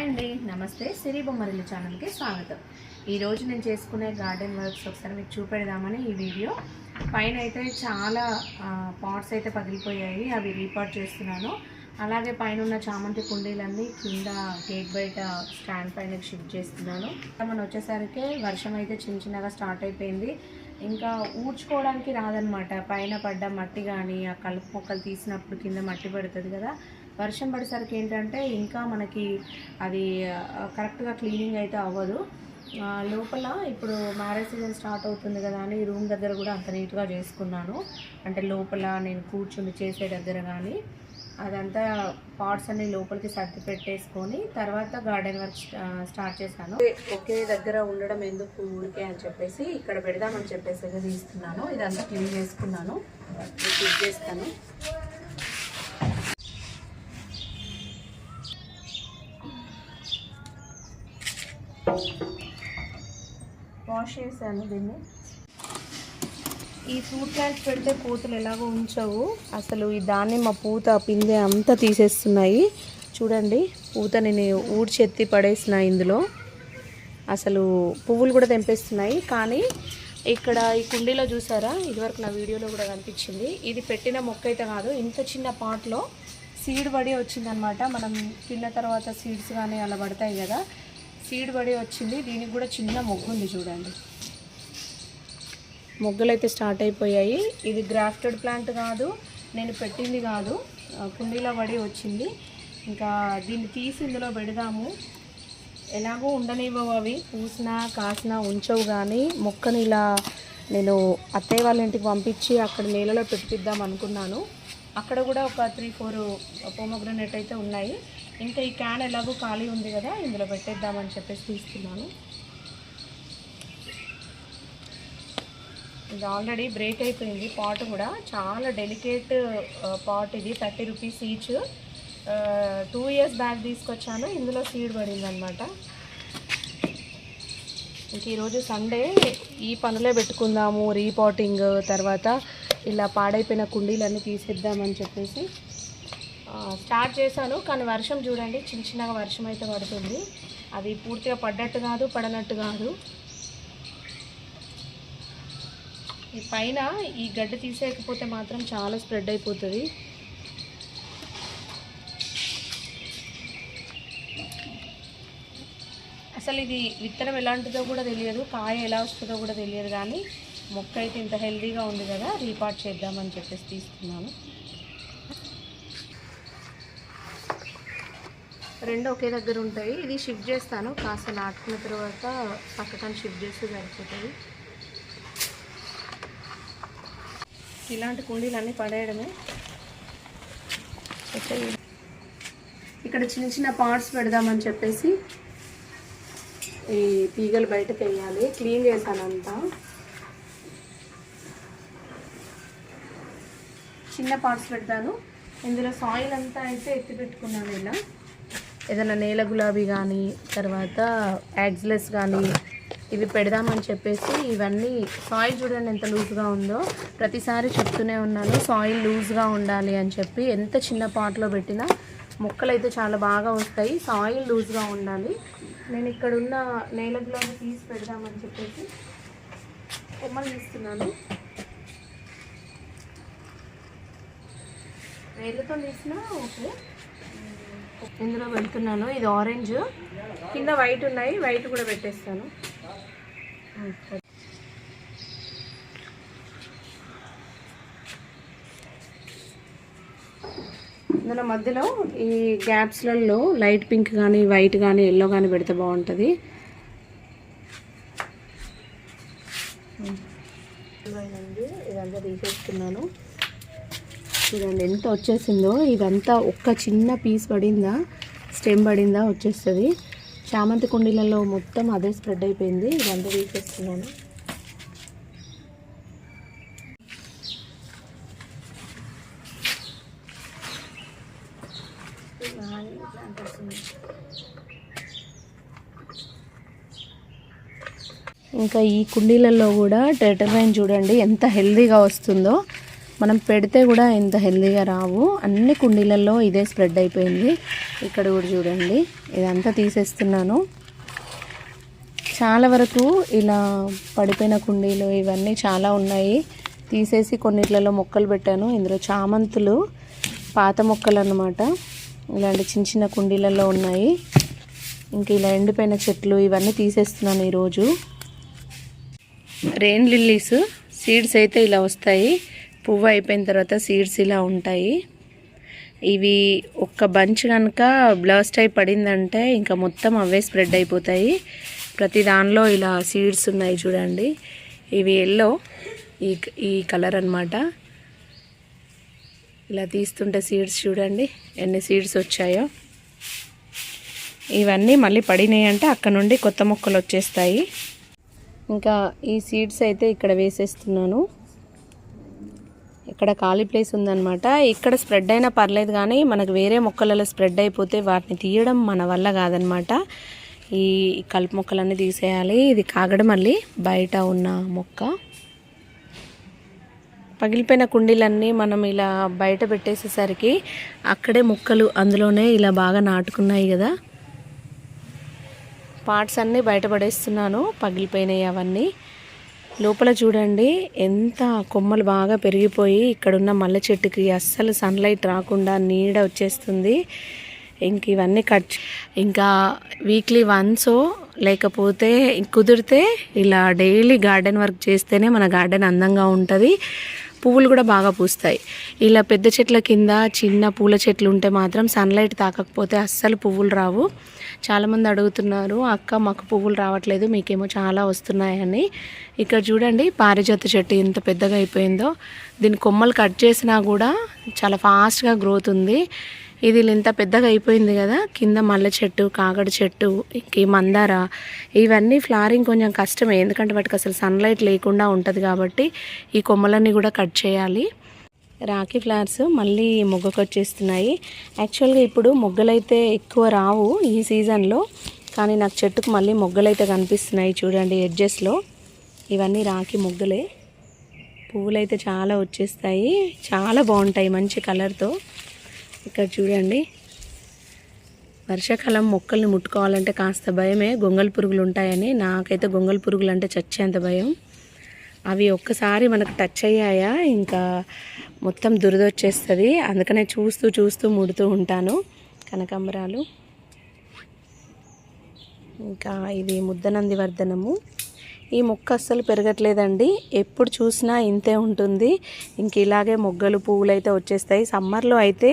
Hi అండి. నమస్తే. సిరి బొమ్మరిల్లు ఛానల్కి స్వాగతం. ఈరోజు నేను చేసుకునే గార్డెన్ వర్క్స్ ఒకసారి మీకు చూపెడదామని ఈ వీడియో. పైన అయితే చాలా పాట్స్ అయితే పగిలిపోయాయి. అవి రీపాట్ చేస్తున్నాను. అలాగే పైన ఉన్న చామంతి కుండీలన్నీ కింద గేట్ బయట స్టాండ్ పైన షిఫ్ట్ చేస్తున్నాను. మనం వచ్చేసరికి వర్షం అయితే చిన్న చిన్నగా స్టార్ట్ అయిపోయింది. ఇంకా ఊడ్చుకోవడానికి రాదనమాట పైన పడ్డ మట్టి కానీ ఆ కలుపు మొక్కలు తీసినప్పుడు కింద మట్టి పడుతుంది కదా. వర్షం పడేసరికి ఏంటంటే ఇంకా మనకి అది కరెక్ట్గా క్లీనింగ్ అయితే అవ్వదు. లోపల ఇప్పుడు మ్యారేజ్ సీజన్ స్టార్ట్ అవుతుంది కదా అని రూమ్ దగ్గర కూడా అంత నీట్గా చేసుకున్నాను. అంటే లోపల నేను కూర్చుని చేసే దగ్గర కానీ అదంతా పాట్స్ అన్ని లోపలికి సర్ది పెట్టేసుకొని తర్వాత గార్డెన్ వర్క్ స్టార్ట్ చేశాను. ఒకే దగ్గర ఉండడం ఎందుకు ఊరికే అని చెప్పేసి ఇక్కడ పెడదామని చెప్పేసి తీస్తున్నాను. ఇదంతా క్లీన్ చేసుకున్నాను. క్లీన్ చేస్తాను. చేశాను దీన్ని. ఈ ఫ్రూట్ ప్లాంట్స్ పెడితే పూతలు ఎలాగో ఉంచవు. అసలు ఈ దానిమ్మ పూత పిందె అంతా తీసేస్తున్నాయి. చూడండి పూత నేను ఊడ్చెత్తి పడేసిన ఇందులో. అసలు పువ్వులు కూడా తెంపేస్తున్నాయి. కానీ ఇక్కడ ఈ కుండీలో చూసారా? ఇదివరకు నా వీడియోలో కూడా కనిపించింది. ఇది పెట్టిన మొక్క అయితే కాదు ఇంత చిన్న పాట్లో సీడ్ పడి వచ్చిందనమాట మనం తిన్న తర్వాత సీడ్స్ కానీ అలా పడతాయి కదా. సీడ్ పడి వచ్చింది. దీనికి కూడా చిన్న మొగ్గు ఉంది చూడండి. మొగ్గలు అయితే స్టార్ట్ అయిపోయాయి. ఇది గ్రాఫ్టెడ్ ప్లాంట్ కాదు నేను పెట్టింది కాదు. కుండీలో పడి వచ్చింది. ఇంకా దీన్ని తీసి ఇందులో పెడదాము. ఎలాగో ఉండనివ్వవు అవి. పూసినా కాసినా ఉంచవు కానీ మొక్కని ఇలా నేను అత్తయ్య వాళ్ళ ఇంటికి పంపించి అక్కడ నేలలో పెట్టిద్దాం అనుకున్నాను. అక్కడ కూడా ఒక త్రీ ఫోర్ పోమోగ్రనేట్ అయితే ఉన్నాయి. ఇంకా ఈ క్యాన్ ఎలాగో ఖాళీ ఉంది కదా ఇందులో పెట్టేద్దామని చెప్పేసి తీసుకున్నాను. ఇది ఆల్రెడీ బ్రేక్ అయిపోయింది పాట్ కూడా. చాలా డెలికేట్ పాట్ ఇది thirty rupees each two years back తీసుకొచ్చాను ఇందులో సీడ్ పడింది అనమాట ఇంక ఈరోజు సండే ఈ పనులే పెట్టుకుందాము రీపాటింగ్ తర్వాత ఇలా పాడైపోయిన కుండీలన్నీ తీసేద్దామని చెప్పేసి స్టార్ట్ చేశాను కానీ వర్షం చూడండి చిన్న చిన్నగా వర్షం అయితే పడుతుంది. అది పూర్తిగా పడ్డట్టు కాదు పడనట్టు కాదు. ఈ పైన ఈ గడ్డ తీసేయకపోతే మాత్రం చాలా స్ప్రెడ్ అయిపోతుంది. అసలు ఇది విత్తనం ఎలాంటిదో కూడా తెలియదు కాయ ఎలా వస్తుందో కూడా తెలియదు కానీ మొక్క అయితే ఇంత హెల్దీగా ఉంది కదా రీపార్ట్ చేద్దామని చెప్పేసి తీసుకున్నాను. రెండు ఒకే దగ్గర ఉంటాయి. ఇది షిఫ్ట్ చేస్తాను. కాస్త నాటుకున్న తర్వాత పక్కన షిఫ్ట్ చేస్తే సరిపోతుంది. ఇలాంటి కుండీలన్నీ పడేయడమే. ఇక్కడ చిన్న చిన్న పార్ట్స్ పెడదామని చెప్పేసి ఈ తీగలు బయటకు వేయాలి. క్లీన్ చేశాను అంతా. చిన్న పార్ట్స్ పెడతాను. ఇందులో సాయిల్ అంతా అయితే ఎత్తి పెట్టుకున్నాను ఇలా. ఏదైనా నేల గులాబీ కానీ తర్వాత యాక్సిలెస్ కానీ ఇవి పెడదామని చెప్పేసి ఇవన్నీ సాయిల్ చూడండి ఎంత లూజ్గా ఉందో. ప్రతిసారి చెప్తూనే ఉన్నాను సాయిల్ లూజ్గా ఉండాలి అని చెప్పి ఎంత చిన్న పాట్లో పెట్టినా మొక్కలు అయితే చాలా బాగా వస్తాయి సాయిల్ లూజ్గా ఉండాలి. నేను ఇక్కడ ఉన్న నేల గులాబీ తీసి పెడదామని చెప్పేసి కొమ్మలు తీస్తున్నాను. వేళ్ళతో తీసినా ఓకే. ఇందులో పెడుతున్నాను. ఇది ఆరెంజ్. కింద వైట్ ఉన్నాయి. వైట్ కూడా పెట్టేస్తాను. ఇందులో మధ్యలో ఈ గ్యాప్స్లలో లైట్ పింక్ కానీ వైట్ కానీ ఎల్లో కానీ పెడితే బాగుంటుంది. ఇదంతా తీసేస్తున్నాను. చూడండి ఎంత వచ్చేసిందో. ఇదంతా ఒక్క చిన్న పీస్ పడిందా స్టెమ్ పడిందా వచ్చేస్తుంది. చామంతి కుండీలలో మొత్తం అదే స్ప్రెడ్ అయిపోయింది. ఇదంతా తీసేస్తున్నాను. ఇంకా ఈ కుండీలలో కూడా టెటర్వైన్ చూడండి ఎంత హెల్దీగా వస్తుందో. మనం పెడితే కూడా ఇంత హెల్దీగా రావు. అన్ని కుండీలలో ఇదే స్ప్రెడ్ అయిపోయింది. ఇక్కడ కూడా చూడండి. ఇదంతా తీసేస్తున్నాను. చాలా వరకు ఇలా పడిపోయిన కుండీలు ఇవన్నీ చాలా ఉన్నాయి. తీసేసి కొన్నిట్లలో మొక్కలు పెట్టాను. ఇందులో చామంతులు పాత మొక్కలు అన్నమాట ఇలాంటి చిన్న చిన్న కుండీలలో ఉన్నాయి. ఇంకా ఇలా ఎండిపోయిన చెట్లు ఇవన్నీ తీసేస్తున్నాను ఈరోజు. రెయిన్ లిల్లీస్ సీడ్స్ అయితే ఇలా వస్తాయి. పువ్వు అయిపోయిన తర్వాత సీడ్స్ ఇలా ఉంటాయి. ఇవి ఒక్క బంచ్ కనుక బ్లాస్ట్ అయి పడిందంటే ఇంకా మొత్తం అవే స్ప్రెడ్ అయిపోతాయి. ప్రతి దానిలో ఇలా సీడ్స్ ఉన్నాయి చూడండి. ఇవి ఎల్లో ఈ ఈ కలర్ అన్నమాట. ఇలా తీస్తుంటే సీడ్స్ చూడండి ఎన్ని సీడ్స్ వచ్చాయో. ఇవన్నీ మళ్ళీ పడినాయి అంటే అక్కడ నుండి కొత్త మొక్కలు వచ్చేస్తాయి. ఇంకా ఈ సీడ్స్ అయితే ఇక్కడ వేసేస్తున్నాను. ఇక్కడ ఖాళీ ప్లేస్ ఉందన్నమాట. ఇక్కడ స్ప్రెడ్ అయినా పర్లేదు కానీ మనకు వేరే మొక్కలలో స్ప్రెడ్ అయిపోతే వాటిని తీయడం మన వల్ల కాదనమాట ఈ కలుపు మొక్కలన్నీ తీసేయాలి. ఇది కాగడమల్లి బయట ఉన్న మొక్క. పగిలిపోయిన కుండీలన్నీ మనం ఇలా బయట పెట్టేసేసరికి అక్కడే మొక్కలు అందులోనే ఇలా బాగా నాటుకున్నాయి కదా. పార్ట్స్ అన్నీ బయటపడేస్తున్నాను పగిలిపోయినాయి అవన్నీ. లోపల చూడండి ఎంత కొమ్మలు బాగా పెరిగిపోయి ఇక్కడున్న మల్లె చెట్టుకి అస్సలు సన్లైట్ రాకుండా నీడ వచ్చేస్తుంది. ఇంక ఇవన్నీ కట్ ఇంకా వీక్లీ వన్సో లేకపోతే కుదిరితే ఇలా డైలీ గార్డెన్ వర్క్ చేస్తేనే మన గార్డెన్ అందంగా ఉంటుంది. పువ్వులు కూడా బాగా పూస్తాయి. ఇలా పెద్ద చెట్ల కింద చిన్న పూల చెట్లు ఉంటే మాత్రం సన్లైట్ తాకకపోతే అస్సలు పువ్వులు రావు. చాలామంది అడుగుతున్నారు అక్క మాకు పువ్వులు రావట్లేదు మీకేమో చాలా వస్తున్నాయని. ఇక్కడ చూడండి పారిజాత చెట్టు ఎంత పెద్దగా అయిపోయిందో. దీని కొమ్మలు కట్ చేసినా కూడా చాలా ఫాస్ట్గా గ్రోత్ ఉంది. ఇది ఇంత పెద్దగా అయిపోయింది కదా కింద మల్లె చెట్టు కాగడ చెట్టు ఇంక మందార ఇవన్నీ ఫ్లారింగ్ కొంచెం కష్టమే. ఎందుకంటే వాటికి అసలు సన్లైట్ లేకుండా ఉంటుంది కాబట్టి ఈ కొమ్మలన్నీ కూడా కట్ చేయాలి. రాఖీ ఫ్లవర్స్ మళ్ళీ మొగ్గకు వచ్చేస్తున్నాయి. యాక్చువల్గా ఇప్పుడు మొగ్గలైతే ఎక్కువ రావు ఈ సీజన్లో కానీ నాకు చెట్టుకు మళ్ళీ మొగ్గలైతే కనిపిస్తున్నాయి చూడండి ఎడ్జెస్లో ఇవన్నీ రాఖీ మొగ్గలే. పువ్వులైతే చాలా వచ్చేస్తాయి. చాలా బాగుంటాయి మంచి కలర్తో ఇక్కడ చూడండి. వర్షాకాలం మొక్కల్ని ముట్టుకోవాలంటే కాస్త భయమే. గొంగల్ పురుగులు ఉంటాయని. నాకైతే గొంగల్ పురుగులు అంటే చచ్చేంత భయం. అవి ఒక్కసారి మనకు టచ్ అయ్యాయా? ఇంకా మొత్తం దురదొచ్చేస్తుంది. అందుకనే చూస్తూ చూస్తూ ముడుతూ ఉంటాను కనకాంబరాలు. ఇంకా ఇది ముద్దనంది వర్ధనము. ఈ మొక్క అస్సలు పెరగట్లేదండి. ఎప్పుడు చూసినా ఇంతే ఉంటుంది. ఇంక ఇలాగే మొగ్గలు పువ్వులు అయితే వచ్చేస్తాయి. సమ్మర్లో అయితే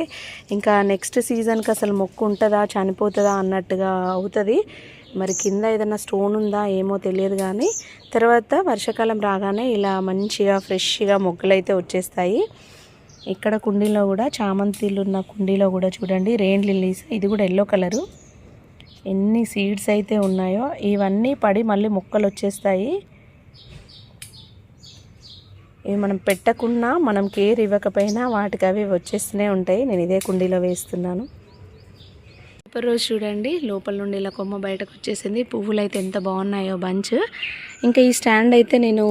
ఇంకా నెక్స్ట్ సీజన్కి అసలు మొక్క ఉంటుందా చనిపోతుందా అన్నట్టుగా అవుతుంది. మరి కింద ఏదైనా స్టోన్ ఉందా ఏమో తెలియదు కానీ తర్వాత వర్షాకాలం రాగానే ఇలా మంచిగా ఫ్రెష్గా మొగ్గలు అయితే వచ్చేస్తాయి. ఇక్కడ కుండీలో కూడా చామంతిలు ఉన్న కుండీలో కూడా చూడండి రెయిన్ లిల్లీస్ ఇది కూడా ఎల్లో కలరు. ఎన్ని సీడ్స్ అయితే ఉన్నాయో ఇవన్నీ పడి మళ్ళీ మొక్కలు వచ్చేస్తాయి ఇవి మనం పెట్టకున్నా మనం కేర్ ఇవ్వకపోయినా వాటికి అవి వచ్చేస్తూనే ఉంటాయి. నేను ఇదే కుండీలో వేస్తున్నాను. సూపర్ రోజు చూడండి. లోపల నుండి ఇలా కొమ్మ బయటకు వచ్చేసింది. పువ్వులు అయితే ఎంత బాగున్నాయో బంచ్. ఇంకా ఈ స్టాండ్ అయితే నేను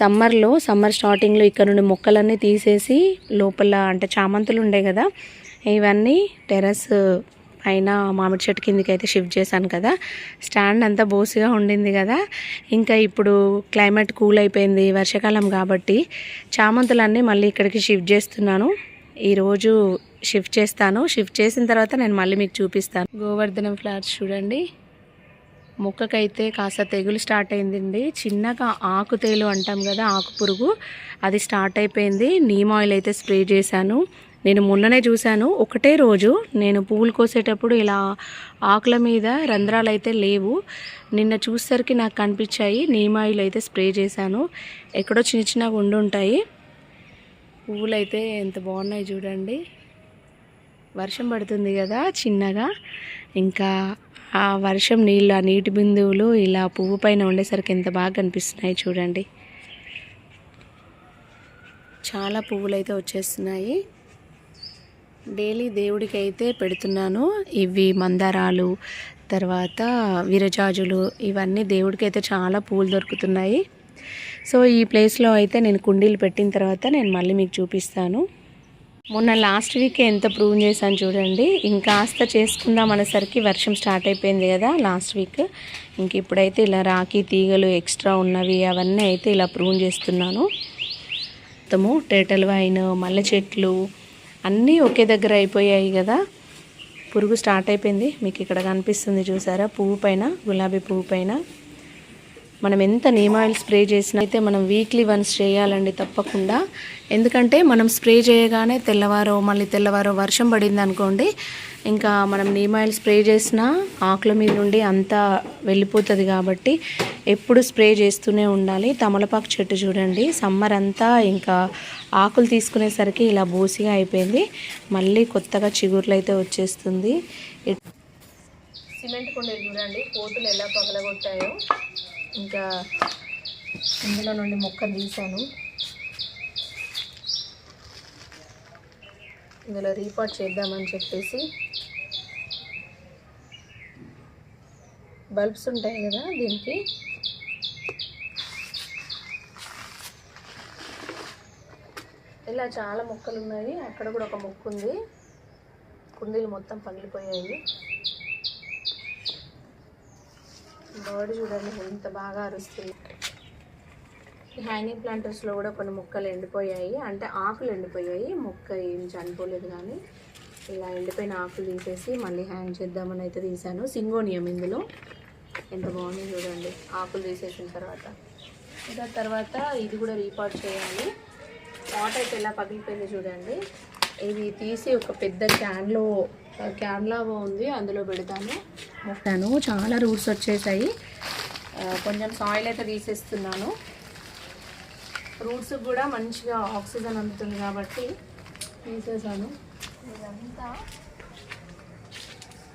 సమ్మర్లో సమ్మర్ స్టార్టింగ్లో ఇక్కడ నుండి మొక్కలన్నీ తీసేసి లోపల అంటే చామంతులు ఉండే కదా ఇవన్నీ టెర్రస్ పైన మామిడి చెట్టు కిందకి అయితే షిఫ్ట్ చేశాను కదా. స్టాండ్ అంతా బోసిగా ఉండింది కదా. ఇంకా ఇప్పుడు క్లైమేట్ కూల్ అయిపోయింది వర్షాకాలం కాబట్టి చామంతులన్నీ మళ్ళీ ఇక్కడికి షిఫ్ట్ చేస్తున్నాను. ఈరోజు షిఫ్ట్ చేస్తాను. షిఫ్ట్ చేసిన తర్వాత నేను మళ్ళీ మీకు చూపిస్తాను. గోవర్ధనం ఫ్లవర్స్ చూడండి. మొక్కకైతే కాస్త తెగులు స్టార్ట్ అయిందండి. చిన్నగా ఆకు తేలు అంటాం కదా ఆకు పురుగు. అది స్టార్ట్ అయిపోయింది. నీమ్ ఆయిల్ అయితే స్ప్రే చేశాను. నేను మొన్ననే చూశాను. ఒకటే రోజు నేను పువ్వులు కోసేటప్పుడు ఇలా ఆకుల మీద రంధ్రాలు అయితే లేవు. నిన్న చూసేసరికి నాకు కనిపించాయి. నీమాయిలు ఆయిల్ అయితే స్ప్రే చేశాను. ఎక్కడో చిన్న చిన్నగా ఉండి ఉంటాయి. పువ్వులు అయితే ఎంత బాగున్నాయి చూడండి. వర్షం పడుతుంది కదా చిన్నగా. ఇంకా ఆ వర్షం నీళ్ళు ఆ నీటి బిందువులు ఇలా పువ్వు పైన ఉండేసరికి ఎంత బాగా కనిపిస్తున్నాయి చూడండి. చాలా పువ్వులు అయితే వచ్చేస్తున్నాయి. డైలీ దేవుడికి అయితే పెడుతున్నాను. ఇవి మందారాలు తర్వాత విరజాజులు ఇవన్నీ దేవుడికి అయితే చాలా పూలు దొరుకుతున్నాయి. సో ఈ ప్లేస్లో అయితే నేను కుండీలు పెట్టిన తర్వాత నేను మళ్ళీ మీకు చూపిస్తాను. మొన్న లాస్ట్ వీక్ ఎంత ప్రూవ్ చేశాను చూడండి. ఇంకాస్త చేసుకుందాం అనేసరికి వర్షం స్టార్ట్ అయిపోయింది కదా లాస్ట్ వీక్. ఇంక ఇప్పుడైతే ఇలా రాఖీ తీగలు ఎక్స్ట్రా ఉన్నవి అవన్నీ అయితే ఇలా ప్రూవ్ చేస్తున్నాను. మొత్తము టేటల్ వైన్ మల్లె చెట్లు అన్నీ ఒకే దగ్గర అయిపోయాయి కదా. పురుగు స్టార్ట్ అయిపోయింది. మీకు ఇక్కడ కనిపిస్తుంది చూసారా? పువ్వు పైన గులాబీ పువ్వు పైన. మనం ఎంత నీమ్ ఆయిల్ స్ప్రే చేసినా అయితే మనం వీక్లీ వన్స్ చేయాలండి తప్పకుండా. ఎందుకంటే మనం స్ప్రే చేయగానే తెల్లవారో మళ్ళీ తెల్లవారో వర్షం పడింది అనుకోండి ఇంకా మనం నీమ్ ఆయిల్ స్ప్రే చేసినా ఆకుల మీద నుండి అంతా వెళ్ళిపోతుంది కాబట్టి ఎప్పుడు స్ప్రే చేస్తూనే ఉండాలి. తమలపాకు చెట్టు చూడండి. సమ్మర్ అంతా ఇంకా ఆకులు తీసుకునేసరికి ఇలా బూసిగా అయిపోయింది. మళ్ళీ కొత్తగా చిగుర్లు అయితే వచ్చేస్తుంది. సిమెంట్ కుండీలు చూడండి. పోతులు ఎలా పగలగొట్టాయో. ఇంకా ఇందులో నుండి మొక్క తీశాను. ఇందులో రీపాట్ చేద్దామని చెప్పేసి బల్బ్స్ ఉంటాయి కదా దీనికి. ఇలా చాలా మొక్కలు ఉన్నాయి. అక్కడ కూడా ఒక మొక్క ఉంది. కుండీలు మొత్తం పగిలిపోయాయి. బర్డ్ చూడండి ఎంత బాగా అరుస్తుంది. హ్యాంగింగ్ ప్లాంటర్స్లో కూడా కొన్ని మొక్కలు ఎండిపోయాయి. అంటే ఆకులు ఎండిపోయాయి. మొక్క ఏం చనిపోలేదు కానీ ఇలా ఎండిపోయిన ఆకులు తీసేసి మళ్ళీ హ్యాంగ్ చేద్దామని అయితే తీసాను సింగోనియం ఇందులో. ఎంత బాగుంది చూడండి. ఆకులు తీసేసిన తర్వాత. ఇంకా తర్వాత ఇది కూడా రీపాట్ చేయాలి వాటర్ అయితే ఎలా పగిలిపోయింది చూడండి. ఇది తీసి ఒక పెద్ద క్యాన్లో క్యాన్ లాగా ఉంది. అందులో పెడతాను. పెట్టాను చాలా రూట్స్ వచ్చేసాయి. కొంచెం సాయిల్ అయితే తీసేస్తున్నాను. రూట్స్ కూడా మంచిగా ఆక్సిజన్ అందుతుంది కాబట్టి తీసేసాను. ఇదంతా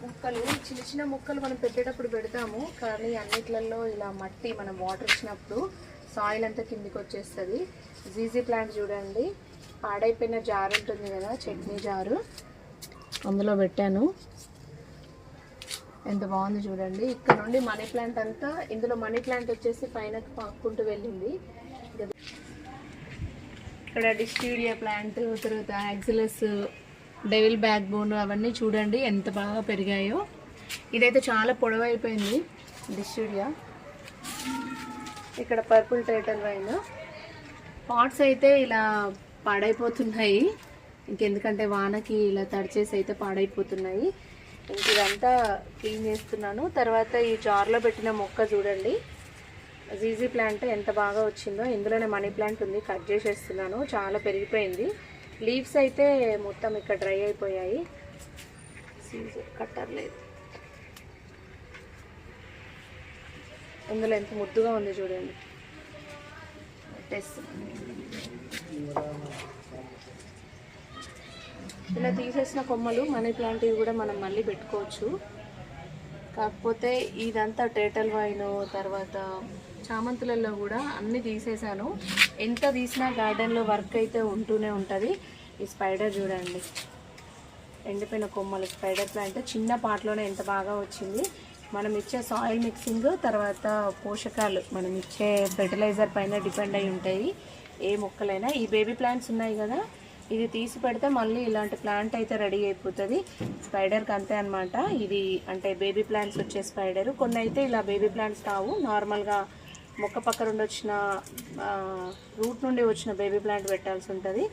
ముక్కలు చిన్న చిన్న ముక్కలు మనం పెట్టేటప్పుడు పెడతాము. కానీ అన్నిట్లలో ఇలా మట్టి మనం వాటర్ ఇచ్చినప్పుడు సాయిల్ అంతా కిందికి వచ్చేస్తుంది. జీజీ ప్లాంట్ చూడండి. పాడైపోయిన జారు ఉంటుంది కదా చట్నీ జారు అందులో పెట్టాను. ఎంత బాగుంది చూడండి. ఇక్కడ నుండి మనీ ప్లాంట్ అంతా ఇందులో మనీ ప్లాంట్ వచ్చేసి పైన పాక్కుంటూ వెళ్ళింది. ఇక్కడ డిస్ట్యూడియా ప్లాంట్ తర్వాత యాక్సిలస్ డెవిల్ బ్యాక్ బోన్ అవన్నీ చూడండి ఎంత బాగా పెరిగాయో. ఇదైతే చాలా పొడవైపోయింది. డిస్ట్యూడియా ఇక్కడ పర్పుల్ టైటల్ వైన్ పాట్స్ అయితే ఇలా పాడైపోతున్నాయి. ఇంకెందుకంటే వానకి ఇలా తడిచేసి అయితే పాడైపోతున్నాయి. ఇంక ఇదంతా క్లీన్ చేస్తున్నాను. తర్వాత ఈ జార్లో పెట్టిన మొక్క చూడండి. జీజీ ప్లాంట్ ఎంత బాగా వచ్చిందో. ఇందులోనే మనీ ప్లాంట్ ఉంది. కట్ చేసేస్తున్నాను. చాలా పెరిగిపోయింది. లీవ్స్ అయితే మొత్తం ఇక్కడ డ్రై అయిపోయాయి. సీజర్ కట్టర్ లేదు. ఇందులో ఎంత ముద్దుగా ఉంది చూడండి. టెస్ట్ ఇలా తీసేసిన కొమ్మలు మనీ ప్లాంట్ ఇవి కూడా మనం మళ్ళీ పెట్టుకోవచ్చు. కాకపోతే ఇదంతా టేటల్ వైన్ తర్వాత చామంతులలో కూడా అన్ని తీసేసాను ఎంత తీసినా గార్డెన్లో వర్క్ అయితే ఉంటూనే ఉంటుంది. ఈ స్పైడర్ చూడండి. ఎండిపోయిన కొమ్మలు స్పైడర్ ప్లాంట్ చిన్న పాటలోనే ఎంత బాగా వచ్చింది. మనం ఇచ్చే సాయిల్ మిక్సింగ్ తర్వాత పోషకాలు మనం ఇచ్చే ఫెర్టిలైజర్ పైన డిపెండ్ అయి ఉంటాయి. ఏ మొక్కలైనా ఈ బేబీ ప్లాంట్స్ ఉన్నాయి కదా. ఇది తీసి పెడితే మళ్ళీ ఇలాంటి ప్లాంట్ అయితే రెడీ అయిపోతుంది. స్పైడర్కి అంతే అనమాట ఇది అంటే బేబీ ప్లాంట్స్ వచ్చే స్పైడర్ కొన్ని అయితే ఇలా బేబీ ప్లాంట్స్ కావు నార్మల్గా మొక్క పక్క నుండి వచ్చిన రూట్ నుండి వచ్చిన బేబీ ప్లాంట్ పెట్టాల్సి ఉంటుంది.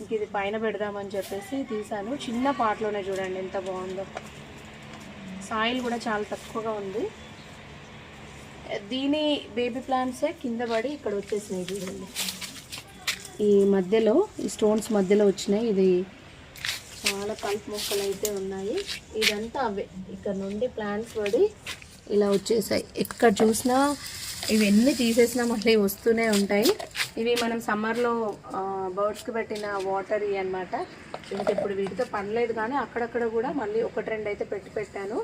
ఇంక ఇది పైన పెడదామని చెప్పేసి తీసాను. చిన్న పాటలోనే చూడండి ఎంత బాగుందో. సాయిల్ కూడా చాలా తక్కువగా ఉంది. దీని బేబీ ప్లాంట్సే కింద పడి ఇక్కడ వచ్చేసినాయి చూడండి. ఈ మధ్యలో ఈ స్టోన్స్ మధ్యలో వచ్చినాయి. ఇది చాలా కలుపు మొక్కలు అయితే ఉన్నాయి. ఇదంతా అవే. ఇక్కడ నుండి ప్లాంట్స్ పడి ఇలా వచ్చేసాయి. ఎక్కడ చూసినా ఇవన్నీ తీసేసినా మళ్ళీ వస్తూనే ఉంటాయి. ఇవి మనం సమ్మర్లో బర్డ్స్కి పెట్టిన వాటర్ ఇవి అనమాట ఇంకా ఇప్పుడు వీటితో పనిలేదు కానీ అక్కడక్కడ కూడా మళ్ళీ ఒకటి రెండు అయితే పెట్టి పెట్టాను.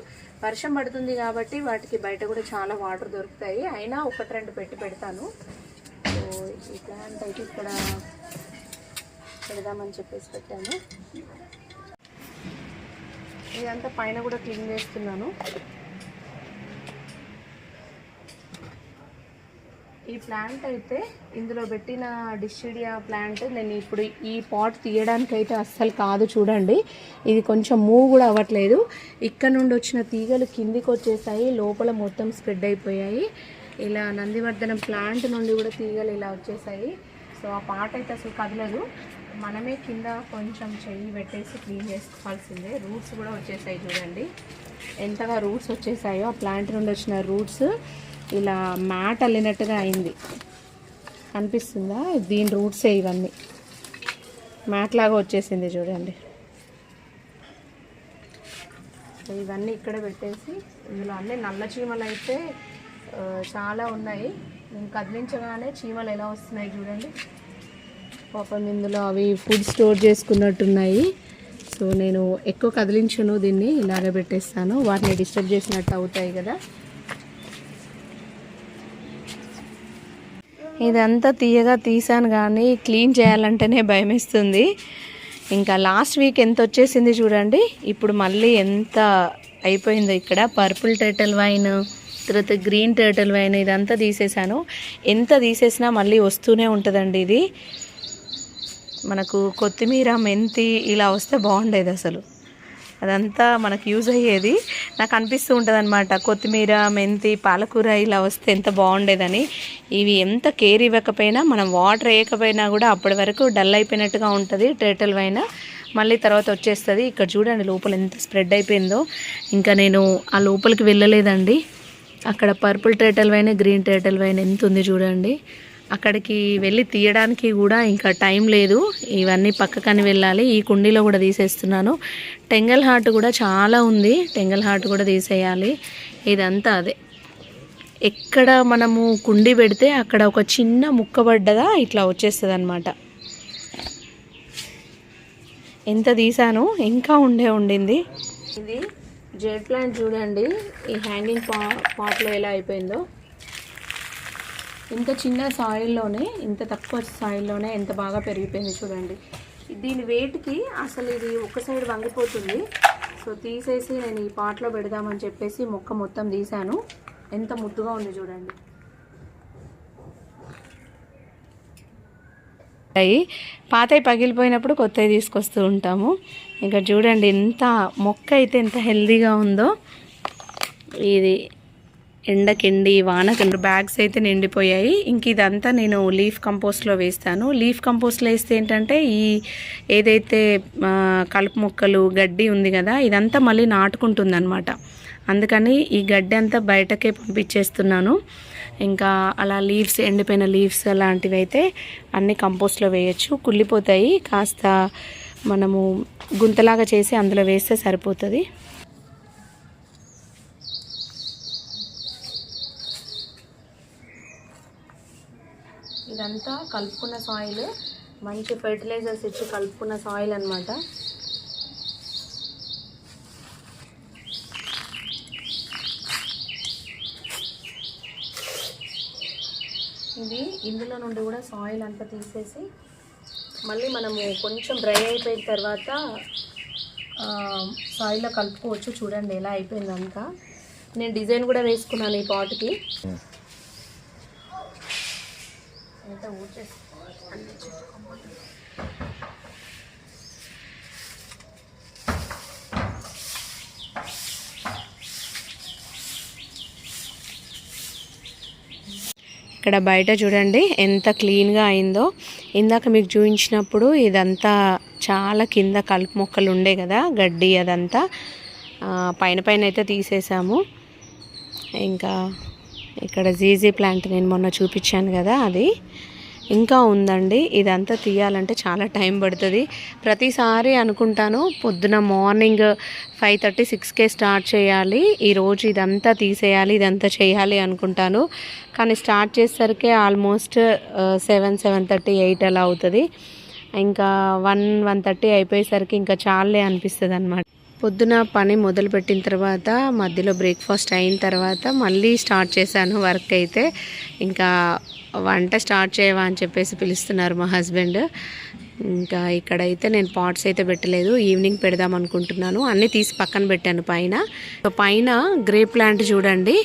వర్షం పడుతుంది కాబట్టి వాటికి బయట కూడా చాలా వాటర్ దొరుకుతాయి. అయినా ఒకటి రెండు పెట్టి పెడతాను. సో ఈ ప్లాంట్ అయితే ఇక్కడ పెడదామని చెప్పేసి పెట్టాను. ఇదంతా పైన కూడా క్లీన్ చేస్తున్నాను. ఈ ప్లాంట్ అయితే ఇందులో పెట్టిన డిస్టిడియా ప్లాంట్ నేను ఇప్పుడు ఈ పాట్ తీయడానికి అయితే అస్సలు కాదు చూడండి. ఇది కొంచెం మూవ్ కూడా అవ్వట్లేదు. ఇక్కడ నుండి వచ్చిన తీగలు కిందికి వచ్చేసాయి. లోపల మొత్తం స్ప్రెడ్ అయిపోయాయి. ఇలా నందివర్ధనం ప్లాంట్ నుండి కూడా తీగలు ఇలా వచ్చేసాయి. సో ఆ పాట అయితే అసలు కదలదు. మనమే కింద కొంచెం చెయ్యి పెట్టేసి క్లీన్ చేసుకోవాల్సిందే. రూట్స్ కూడా వచ్చేసాయి చూడండి. ఎంతగా రూట్స్ వచ్చేసాయో ఆ ప్లాంట్ నుండి వచ్చిన రూట్స్ ఇలా మ్యాట్ అల్లినట్టుగా అయింది. అనిపిస్తుందా? దీని రూట్సే ఇవన్నీ. మ్యాట్ లాగా వచ్చేసింది చూడండి. సో ఇవన్నీ ఇక్కడ పెట్టేసి ఇందులో అన్ని నల్ల చీమలు అయితే చాలా ఉన్నాయి. నేను కదిలించగానే చీమలు ఎలా వస్తున్నాయి చూడండి. పాపం ఇందులో అవి ఫుడ్ స్టోర్ చేసుకున్నట్టున్నాయి. సో నేను ఎక్కువ కదిలించను దీన్ని ఇలాగే పెట్టేస్తాను. వాటిని డిస్టర్బ్ చేసినట్టు అవుతాయి కదా. ఇదంతా తీయగా తీసాను కానీ క్లీన్ చేయాలంటేనే భయమేస్తుంది. ఇంకా లాస్ట్ వీక్ ఎంత వచ్చేసింది చూడండి. ఇప్పుడు మళ్ళీ ఎంత అయిపోయిందో ఇక్కడ. పర్పుల్ టర్టల్ వైన్ తర్వాత గ్రీన్ టర్టల్ వైన్ ఇదంతా తీసేసాను ఎంత తీసేసినా మళ్ళీ వస్తూనే ఉంటుందండి ఇది. మనకు కొత్తిమీర మెంతి ఇలా వస్తే బాగుండేది అసలు. అదంతా మనకు యూజ్ అయ్యేది. నాకు అనిపిస్తూ ఉంటుంది అనమాట కొత్తిమీర మెంతి పాలకూర ఇలా వస్తే ఎంత బాగుండేదని. ఇవి ఎంత కేర్ ఇవ్వకపోయినా మనం వాటర్ వేయకపోయినా కూడా అప్పటి వరకు డల్ అయిపోయినట్టుగా ఉంటుంది. టేటల్ పైన మళ్ళీ తర్వాత వచ్చేస్తుంది. ఇక్కడ చూడండి లోపల ఎంత స్ప్రెడ్ అయిపోయిందో. ఇంకా నేను ఆ లోపలికి వెళ్ళలేదండి. అక్కడ purple turtle vine green turtle vine ఎంత ఉంది చూడండి. అక్కడికి వెళ్ళి తీయడానికి కూడా ఇంకా టైం లేదు. ఇవన్నీ పక్కకని వెళ్ళాలి. ఈ కుండీలో కూడా తీసేస్తున్నాను. టెంగల్ హార్ట్ కూడా చాలా ఉంది. టెంగల్ హార్ట్ కూడా తీసేయాలి. ఇదంతా అదే. ఎక్కడ మనము కుండీ పెడితే అక్కడ ఒక చిన్న ముక్క పడ్డదా? ఇట్లా వచ్చేస్తుంది అనమాట ఎంత తీసాను? ఇంకా ఉండే ఉండింది. ఇది జెడ్ ప్లాంట్ చూడండి. ఈ హ్యాంగింగ్ పా పాట్లో ఎలా అయిపోయిందో. ఇంత చిన్న సాయిల్లోనే ఇంత తక్కువ సాయిల్లోనే ఎంత బాగా పెరిగిపోయింది చూడండి. దీని వెయిట్కి అసలు ఇది ఒక సైడ్ వంగిపోతుంది. సో తీసేసి నేను ఈ పాట్లో పెడదామని చెప్పేసి మొక్క మొత్తం తీశాను. ఎంత ముద్దుగా ఉంది చూడండి. అయి పాతవి పగిలిపోయినప్పుడు కొత్తవి తీసుకొస్తూ ఉంటాము. ఇంకా చూడండి ఎంత మొక్క అయితే ఎంత హెల్దీగా ఉందో. ఇది ఎండకెండి వానకెండి బ్యాగ్స్ అయితే నిండిపోయాయి. ఇంక ఇదంతా నేను లీఫ్ కంపోస్ట్లో వేస్తాను. లీఫ్ కంపోస్ట్లో వేస్తే ఏంటంటే ఈ ఏదైతే కలుపు మొక్కలు గడ్డి ఉంది కదా ఇదంతా మళ్ళీ నాటుకుంటుంది అనమాట అందుకని ఈ గడ్డి అంతా బయటకే పంపించేస్తున్నాను. ఇంకా అలా లీవ్స్ ఎండిపోయిన లీవ్స్ అలాంటివి అయితే అన్ని కంపోస్ట్లో వేయచ్చు. కుళ్ళిపోతాయి కాస్త మనము గుంతలాగా చేసి అందులో వేస్తే సరిపోతుంది. ఇదంతా కలుపుకున్న సాయిల్ మంచి ఫెర్టిలైజర్స్ ఇచ్చి కలుపుకున్న సాయిల్ అనమాట ఇది ఇందులో నుండి కూడా సాయిల్ అంతా తీసేసి మళ్ళీ మనము కొంచెం డ్రై అయిపోయిన తర్వాత సాయిల్లో కలుపుకోవచ్చు. చూడండి ఎలా అయిపోయిందంతా. నేను డిజైన్ కూడా వేసుకున్నాను ఈ పాట్కి అంతా ఊడ్చేసి అన్ని చెట్టు ఇక్కడ బయట చూడండి ఎంత క్లీన్గా అయిందో. ఇందాక మీకు చూపించినప్పుడు ఇదంతా చాలా కింద కలుపు మొక్కలు ఉండే కదా గడ్డి అదంతా. పైన పైన అయితే తీసేసాము. ఇంకా ఇక్కడ జీజీ ప్లాంట్ నేను మొన్న చూపించాను కదా అది. ఇంకా ఉందండి. ఇదంతా తీయాలంటే చాలా టైం పడుతుంది. ప్రతిసారి అనుకుంటాను పొద్దున మార్నింగ్ ఫైవ్ థర్టీ సిక్స్కే స్టార్ట్ చేయాలి. ఈరోజు ఇదంతా తీసేయాలి ఇదంతా చేయాలి అనుకుంటాను. కానీ స్టార్ట్ చేసేసరికి almost seven seven thirty eight అలా అవుతుంది. ఇంకా వన్ వన్ థర్టీ అయిపోయేసరికి ఇంకా చాలే అనిపిస్తుంది అనమాట పొద్దున పని మొదలుపెట్టిన తర్వాత మధ్యలో బ్రేక్ఫాస్ట్ అయిన తర్వాత మళ్ళీ స్టార్ట్ చేశాను వర్క్ అయితే. ఇంకా వంట స్టార్ట్ చేయవా అని చెప్పేసి పిలుస్తున్నారు మా హస్బెండ్ ఇంకా ఇక్కడైతే నేను పాట్స్ అయితే పెట్టలేదు ఈవినింగ్ పెడదాం అనుకుంటున్నాను. అన్నీ తీసి పక్కన పెట్టాను పైన. పైన గ్రే ప్లాంట్ చూడండి.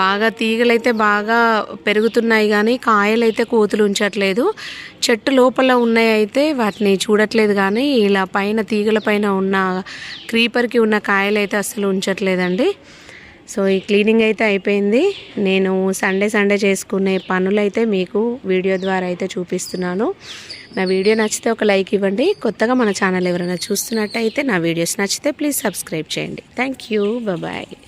బాగా తీగలైతే బాగా పెరుగుతున్నాయి కానీ కాయలైతే కోతులు ఉంచట్లేదు. చెట్టు లోపల ఉన్నాయి అయితే వాటిని చూడట్లేదు కానీ ఇలా పైన తీగల పైన ఉన్న క్రీపర్కి ఉన్న కాయలైతే అస్సలు ఉంచట్లేదండి. సో ఈ క్లీనింగ్ అయితే అయిపోయింది. నేను సండే సండే చేసుకునే పనులైతే మీకు వీడియో ద్వారా అయితే చూపిస్తున్నాను. నా వీడియో నచ్చితే ఒక లైక్ ఇవ్వండి. కొత్తగా మన ఛానల్ ఎవరైనా చూస్తున్నట్టయితే నా వీడియోస్ నచ్చితే ప్లీజ్ సబ్స్క్రైబ్ చేయండి. Thank you. బాయ్